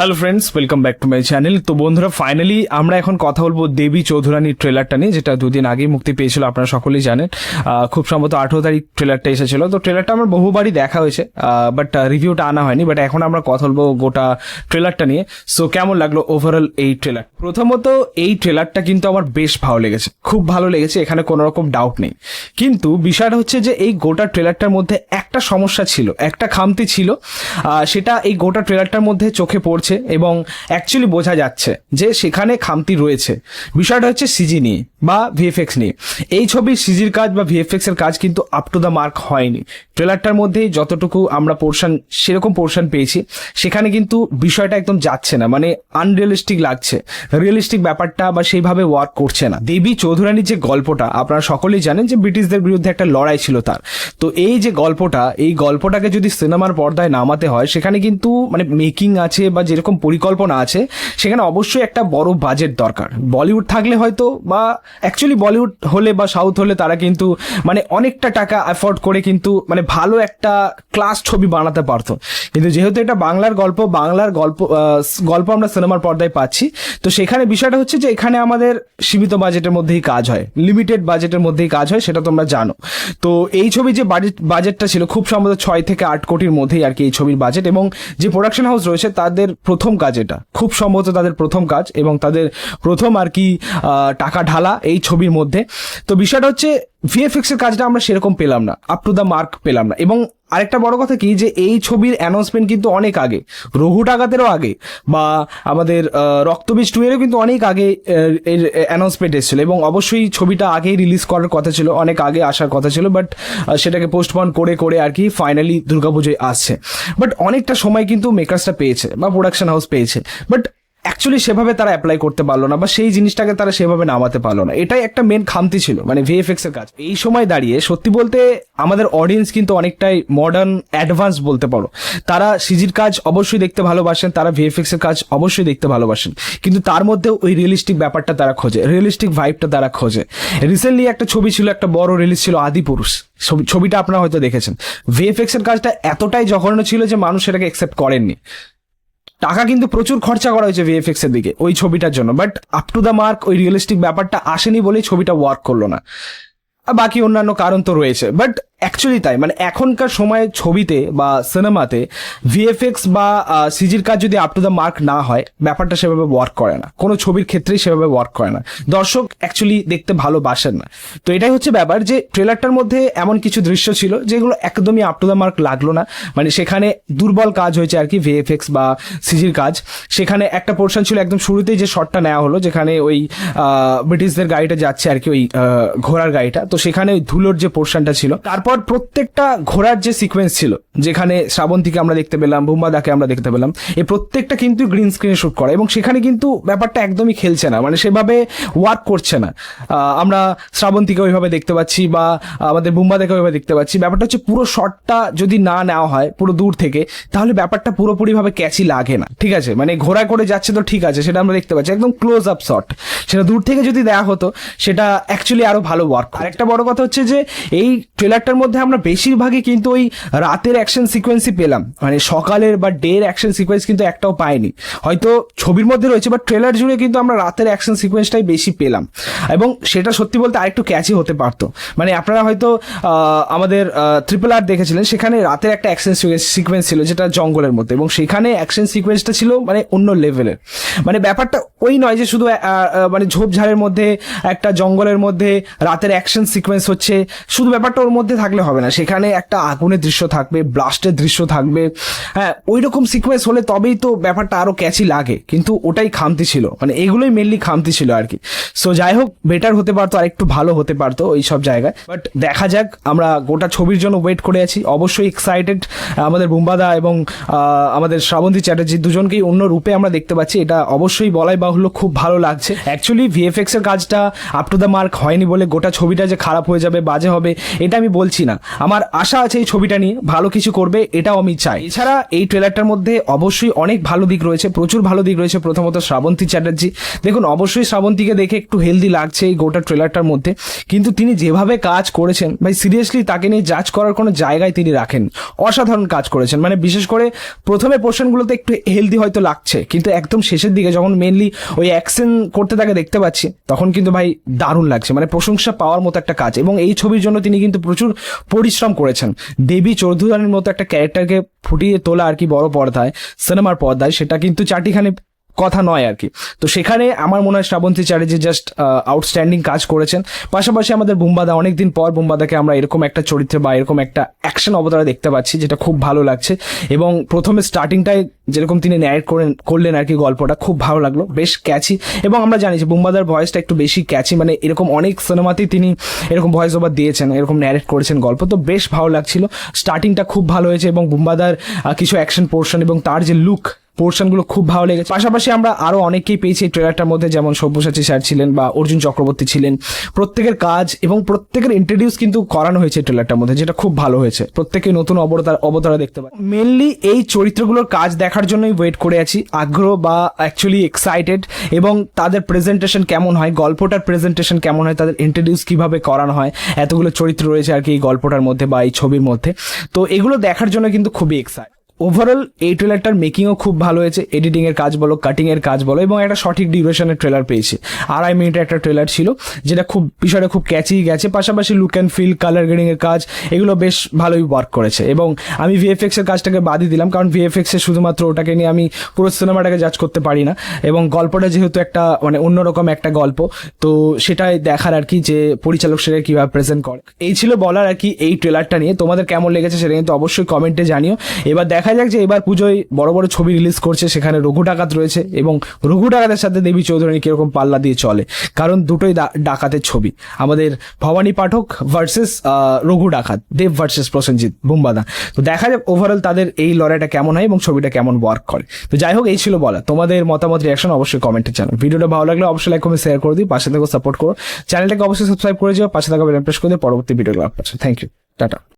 Hello friends welcome back to my channel তো বন্ধুরা finally আমরা এখন কথা বলব দেবী চৌধুরানীর ট্রেলারটা নিয়ে, যেটা দুদিন আগেই মুক্তি পেয়েছিল, আপনারা সকলেই জানেন। খুব সম্ভবত আঠেরো তারিখ ট্রেলারটা এসেছিল। তো ট্রেলারটা আমার বহুবারই দেখা হয়েছে বাট রিভিউটা আনা হয়নি বাট এখন আমরা কথা বলব গোটা ট্রেলারটা নিয়ে। সো কেমন লাগল ওভারঅল এই ট্রেলার প্রথমত, এই ট্রেলারটা কিন্তু আমার বেশ ভালো লেগেছে। খুব ভালো লেগেছে, এখানে কোনো রকম ডাউট নেই। কিন্তু বিষয়টা হচ্ছে যে, এই গোটা ট্রেলারটার মধ্যে একটা সমস্যা ছিল, একটা খামতি ছিল। সেটা এই গোটা ট্রেলারটার মধ্যে চোখে পড়ছে এবং অ্যাকচুয়ালি বোঝা যাচ্ছে যে সেখানে খামতি রয়েছে। বিষয়টা হচ্ছে সিজি নিয়ে বা ভিএফএক্স নিয়ে। এই ছবির সিজির কাজ বা ভিএফএক্স এর কাজ কিন্তু আপ টু দ্য মার্ক হয়নি। ট্রেলারটার মধ্যে যতটুকু আমরা পোর্শন সেরকম পোর্শন পেয়েছি, সেখানে কিন্তু বিষয়টা একদম যাচ্ছে না মানে আনরিয়েলিস্টিক লাগছে। রিয়েলিস্টিক ব্যাপারটা বা সেইভাবে ওয়ার্ক করছে না। দেবী চৌধুরানীর যে গল্পটা, আপনারা সকলেই জানেন যে ব্রিটিশদের বিরুদ্ধে একটা লড়াই ছিল তার। তো এই যে গল্পটা, এই গল্পটাকে যদি সিনেমার পর্দায় নামাতে হয়, সেখানে কিন্তু মানে মেকিং আছে বা যেরকম পরিকল্পনা আছে, সেখানে অবশ্যই একটা বড় বাজেট দরকার। বলিউড থাকলে হয়তো বা অ্যাকচুয়ালি বলিউড হলে বা সাউথ হলে তারা কিন্তু মানে অনেকটা টাকা অ্যাফোর্ড করে কিন্তু মানে ভালো একটা ক্লাস ছবি বানাতে পারতো। কিন্তু যেহেতু এটা বাংলার গল্প বাংলার গল্প গল্প আমরা সিনেমার পর্দায় পাচ্ছি, তো সেখানে বিষয়টা হচ্ছে যে এখানে আমাদের সীমিত বাজেটের মধ্যেই কাজ হয় লিমিটেড বাজেটের মধ্যেই কাজ হয়, সেটা তোমরা জানো। তো এই ছবি যে বাজেট বাজেটটা ছিল, খুব সম্ভবত ছয় থেকে আট কোটির মধ্যেই আর কি এই ছবির বাজেট এবং যে প্রোডাকশন হাউস রয়েছে, তাদের প্রথম কাজ এটা। খুব সম্ভবত তাদের প্রথম কাজ এবং তাদের প্রথম আর কি টাকা ঢালা এই ছবির মধ্যে। তো বিষয়টা হচ্ছে ভিএফএক্স এর কাজটা আমরা সেরকম পেলাম না আপ টু দ্য মার্ক পেলাম না এবং আরেকটা বড় কথা কি যে এই ছবির অ্যানাউন্সমেন্ট কিন্তু অনেক আগে, রঘু টাকাতেরও আগে বা আমাদের রক্তবীজ টু এরও কিন্তু অনেক আগে এর অ্যানাউন্সমেন্ট এসেছিল এবং অবশ্যই ছবিটা আগেই রিলিজ করার কথা ছিল, অনেক আগে আসার কথা ছিল বাট সেটাকে পোস্টপন করে করে আর কি ফাইনালি দুর্গাপুজোয় আসছে। বাট অনেকটা সময় কিন্তু মেকার্সটা পেয়েছে বা প্রোডাকশন হাউস পেয়েছে। বাট অ্যাকচুয়ালি সেভাবে তারা অ্যাপ্লাই করতে পারল না বা সেই জিনিসটাকে তারা সেভাবে নামাতে পারল না। এটাই একটা মেন খামতি ছিল মানে ভিএফএক্স এর কাজ। এই সময় দাঁড়িয়ে সত্যি বলতে আমাদের অডিয়েন্স কিন্তু অনেকটাই মডার্ন অ্যাডভান্স বলতে পারো। তারা সিজির কাজ অবশ্যই দেখতে ভালোবাসেন, তারা ভিএফএক্স এর কাজ অবশ্যই দেখতে ভালোবাসেন। কিন্তু তার মধ্যেও ওই রিয়েলিস্টিক ব্যাপারটা তারা খোঁজে রিয়েলিস্টিক ভাইবটা তারা খোঁজে। রিসেন্টলি একটা ছবি ছিল, একটা বড় রিলিজ ছিল আদিপুরুষ ছবি- ছবিটা আপনারা হয়তো দেখেছেন। ভিএফএক্স এর কাজটা এতটাই জঘন্য ছিল যে মানুষ সেটাকে অ্যাকসেপ্ট করেননি। টাকা কিন্তু প্রচুর খরচা করা হয়েছে ভিএফএক্স এর দিকে ওই ছবিটার জন্য। But up to the mark ওই রিয়েলিস্টিক ব্যাপারটা আসেনি বলেই ছবিটা ওয়ার্ক করল না। বাকি অন্যান্য কারণ তো রয়েছে। বাট অ্যাকচুয়ালি তাই মানে এখনকার সময়ে ছবিতে বা সিনেমাতে ভিএফএক্স বা সিজির কাজ যদি আপ টু দ্য মার্ক না হয়, ব্যাপারটা সেভাবে ওয়ার্ক করে না। কোনো ছবির ক্ষেত্রেই সেভাবে ওয়ার্ক করে না। দর্শক অ্যাকচুয়ালি দেখতে ভালোবাসেন না। তো এটাই হচ্ছে ব্যাপার যে ট্রেলারটার মধ্যে এমন কিছু দৃশ্য ছিল যেগুলো একদমই আপ টু দ্য মার্ক লাগল না। মানে সেখানে দুর্বল কাজ হয়েছে আর কি ভিএফএক্স বা সিজির কাজ। সেখানে একটা পোর্শন ছিল একদম শুরুতেই যে শটটা নেওয়া হলো, যেখানে ওই ব্রিটিশদের গাড়িটা যাচ্ছে আর কি, ওই ঘোড়ার গাড়িটা। তো সেখানে ওই ধুলোর যে পোর্শনটা ছিল, তারপর প্রত্যেকটা ঘোড়ার যে সিকোয়েন্স ছিল, যেখানে শ্রাবন্তীকে আমরা দেখতে পেলাম, বুম্বাদাকে আমরা দেখতে পেলাম এই প্রত্যেকটা কিন্তু গ্রিন স্ক্রিনে শুট করা এবং সেখানে কিন্তু ব্যাপারটা একদমই খেলছে না মানে সেভাবে ওয়ার্ক করছে না। আমরা শ্রাবন্তীকে ওইভাবে দেখতে পাচ্ছি বা আমাদের বুম্বাদাকে ওইভাবে দেখতে পাচ্ছি। ব্যাপারটা হচ্ছে পুরো শটটা যদি না নেওয়া হয়, পুরো দূর থেকে, তাহলে ব্যাপারটা পুরোপুরিভাবে ক্যাচি লাগে না, ঠিক আছে? মানে ঘোড়ায় করে যাচ্ছে তো ঠিক আছে, সেটা আমরা দেখতে পাচ্ছি, একদম ক্লোজ আপ শট সেটা দূর থেকে যদি দেওয়া হতো, সেটা অ্যাকচুয়ালি আরও ভালো ওয়ার্ক আরেকটা বড় কথা হচ্ছে যে, এই ট্রেলারটার মধ্যে আমরা বেশিরভাগই কিন্তু ওই রাতের অ্যাকশন সিকোয়েন্সই পেলাম। মানে সকালের বা ডের অ্যাকশন সিকোয়েন্স কিন্তু একটাও পাইনি। হয়তো ছবির মধ্যে রয়েছে বা ট্রেলার জুড়ে কিন্তু আমরা রাতের অ্যাকশন সিকোয়েন্সটাই বেশি পেলাম। এবং সেটা সত্যি বলতে আরেকটু ক্যাচি হতে পারতো। মানে আপনারা হয়তো আমাদের ট্রিপল আর দেখেছিলেন, সেখানে রাতের একটা অ্যাকশন সিকোয়েন্স ছিল, যেটা জঙ্গলের মধ্যে। এবং সেখানে অ্যাকশন সিকোয়েন্সটা ছিল মানে অন্য লেভেলের মানে ব্যাপারটা ওই নয় যে শুধু মানে ঝোপঝাড়ের মধ্যে, একটা জঙ্গলের মধ্যে রাতের অ্যাকশন সিকোয়েন্স হচ্ছে। শুধু ব্যাপারটা ওর মধ্যে থাকলে হবে না। সেখানে একটা আগুনের দৃশ্য থাকবে, ব্লাস্টের দৃশ্য থাকবে। হ্যাঁ ওই রকম সিকোয়েন্স হলে তবেই তো ব্যাপারটা আরও ক্যাচি লাগে। কিন্তু ওটাই খামতি ছিল। মানে এগুলোই মেনলি খামতি ছিল আর কি। সো যাই হোক বেটার হতে পারতো আর একটু ভালো হতে পারতো ওই সব জায়গায়। বাট দেখা যাক, আমরা গোটা ছবির জন্য ওয়েট করে আছি। অবশ্যই এক্সাইটেড আমাদের বুম্বাদা এবং আমাদের শ্রাবন্তী চ্যাটার্জি দুজনকেই অন্য রূপে আমরা দেখতে পাচ্ছি। এটা অবশ্যই বলাই বাহুল্য, খুব ভালো লাগছে। অ্যাকচুয়ালি ভিএফএক্স এর কাজটা আপ টু দ্য মার্ক হয়নি বলে গোটা ছবিটা যে খারাপ হয়ে যাবে, বাজে হবে, এটা আমি বলছি বলছি না। আমার আশা আছে এই ছবিটা নিয়ে ভালো কিছু করবে, এটাও আমি চাই। এছাড়া এই ট্রেলারটার মধ্যে অবশ্যই অনেক ভালো দিক রয়েছে, প্রচুর ভালো দিক রয়েছে, প্রথমত শ্রাবন্তী চ্যাটার্জি। দেখুন, অবশ্যই শ্রাবন্তীকে দেখে একটু হেলদি লাগছে এই গোটা ট্রেলারটার মধ্যে। কিন্তু তিনি যেভাবে কাজ করেছেন, ভাই সিরিয়াসলি তাকে নিয়ে জাজ করার কোনো জায়গায় তিনি রাখেন। অসাধারণ কাজ করেছেন। মানে বিশেষ করে প্রথমে পোর্শনগুলোতে একটু হেলদি হয়তো লাগছে, কিন্তু একদম শেষের দিকে যখন মেনলি ওই অ্যাকশন করতে তাকে দেখতে পাচ্ছি, তখন কিন্তু ভাই দারুণ লাগছে। মানে প্রশংসা পাওয়ার মতো একটা কাজ। এবং এই ছবির জন্য তিনি কিন্তু প্রচুর পরিশ্রম করেছেন। দেবী চৌধুরানীর মতো একটা ক্যারেক্টারকে ফুটিয়ে তোলা আর কি বড় পর্দায় সিনেমার পর্দায়, সেটা কিন্তু চারটিখানে কথা নয় আর কি। তো সেখানে আমার মনে হয় শ্রাবন্তী চ্যাটার্জি জাস্ট আউটস্ট্যান্ডিং কাজ করেছেন। পাশাপাশি আমাদের বুম্বাদা, অনেকদিন পর বুম্বাদাকে আমরা এরকম একটা চরিত্রে বা এরকম একটা অ্যাকশন অবতারে দেখতে পাচ্ছি, যেটা খুব ভালো লাগছে। এবং প্রথমে স্টার্টিংটায় যেরকম তিনি ন্যারেট করেন, করলেন আর কি গল্পটা, খুব ভালো লাগল, বেশ ক্যাচি এবং আমরা জানি যে বুম্বাদার ভয়েসটা একটু বেশি ক্যাচি মানে এরকম অনেক সিনেমাতেই তিনি এরকম ভয়েস ওভার দিয়েছেন, এরকম ন্যারেট করেছেন গল্প। তো বেশ ভালো লাগছিল। স্টার্টিংটা খুব ভালো হয়েছে এবং বুম্বাদার কিছু অ্যাকশন পোর্শন এবং তার যে লুক পোর্শনগুলো খুব ভালো লেগেছে। পাশাপাশি আমরা আরও অনেকেই পেয়েছি এই ট্রেলারটার মধ্যে, যেমন সব্যসাচী স্যার ছিলেন বা অর্জুন চক্রবর্তী ছিলেন। প্রত্যেকের কাজ এবং প্রত্যেকের ইন্ট্রোডিউস কিন্তু করানো হয়েছে ট্রেলারটার মধ্যে, যেটা খুব ভালো হয়েছে। প্রত্যেকে নতুন অবতার অবতারা দেখতে পাই মেনলি এই চরিত্রগুলোর কাজ দেখার জন্যই ওয়েট করে আছি। আগ্রহ বা অ্যাকচুয়ালি এক্সাইটেড এবং তাদের প্রেজেন্টেশন কেমন হয়, গল্পটার প্রেজেন্টেশন কেমন হয়, তাদের ইন্ট্রোডিউস কীভাবে করানো হয়, এতগুলো চরিত্র রয়েছে আর কি এই গল্পটার মধ্যে বা এই ছবির মধ্যে। তো এগুলো দেখার জন্য কিন্তু খুবই এক্সাইট ওভারঅল এই ট্রেলারটার মেকিংও খুব ভালো হয়েছে। এডিটিংয়ের কাজ বলো কাটিংয়ের কাজ বলো, এবং একটা সঠিক ডিউরেশনের ট্রেলার পেয়েছে। আড়াই মিনিটের একটা ট্রেলার ছিল, যেটা খুব, বিষয়টা খুব ক্যাচি গেছে। পাশাপাশি look and feel colour grading এর কাজ, এগুলো বেশ ভালোই ওয়ার্ক করেছে। এবং আমি ভিএফএক্স এর কাজটাকে বাদই দিলাম, কারণ ভিএফএক্স শুধুমাত্র ওটাকে নিয়ে আমি পুরো সিনেমাটাকে জাজ করতে পারি না। এবং গল্পটা যেহেতু একটা মানে অন্যরকম একটা গল্প, তো সেটাই দেখার আর কি যে পরিচালক সেটা কীভাবে প্রেজেন্ট করে। এই ছিল বলার আর কি এই ট্রেলারটা নিয়ে। তোমাদের কেমন লেগেছে সেটা কিন্তু অবশ্যই কমেন্টে জানিও। এবার দেখা যাক যে এবার পুজোয় বড় বড় ছবি রিলিজ করছে, সেখানে রঘু ডাকাত রয়েছে এবং রঘু ডাকাতের সাথে দেবী চৌধুরী কীরকম পাল্লা দিয়ে চলে। কারণ দুটোই ডাকাতের ছবি। আমাদের ভবানী পাঠক ভার্সেস রঘু ডাকাত, দেব ভার্সেস প্রসেনজিৎ বুম্বাদা। তো দেখা যাক ওভারঅল তাদের এই লড়াইটা কেমন হয় এবং ছবিটা কেমন ওয়ার্ক করে। তো যাই হোক, এই ছিল বলা। তোমাদের মতামত রিয়াকশন অবশ্যই কমেন্টে জানাও। ভিডিওটা ভালো লাগলে অবশ্যই লাইক কমেন্ট শেয়ার করে দিই পাশে থেকে সাপোর্ট করো। চ্যানেলটাকে অবশ্যই সাবস্ক্রাইব করে যাও। পাশে থাকা বেল প্রেস করে দিও। পরবর্তী ভিডিও লাভ পাচ্ছে থ্যাংক ইউ টাটা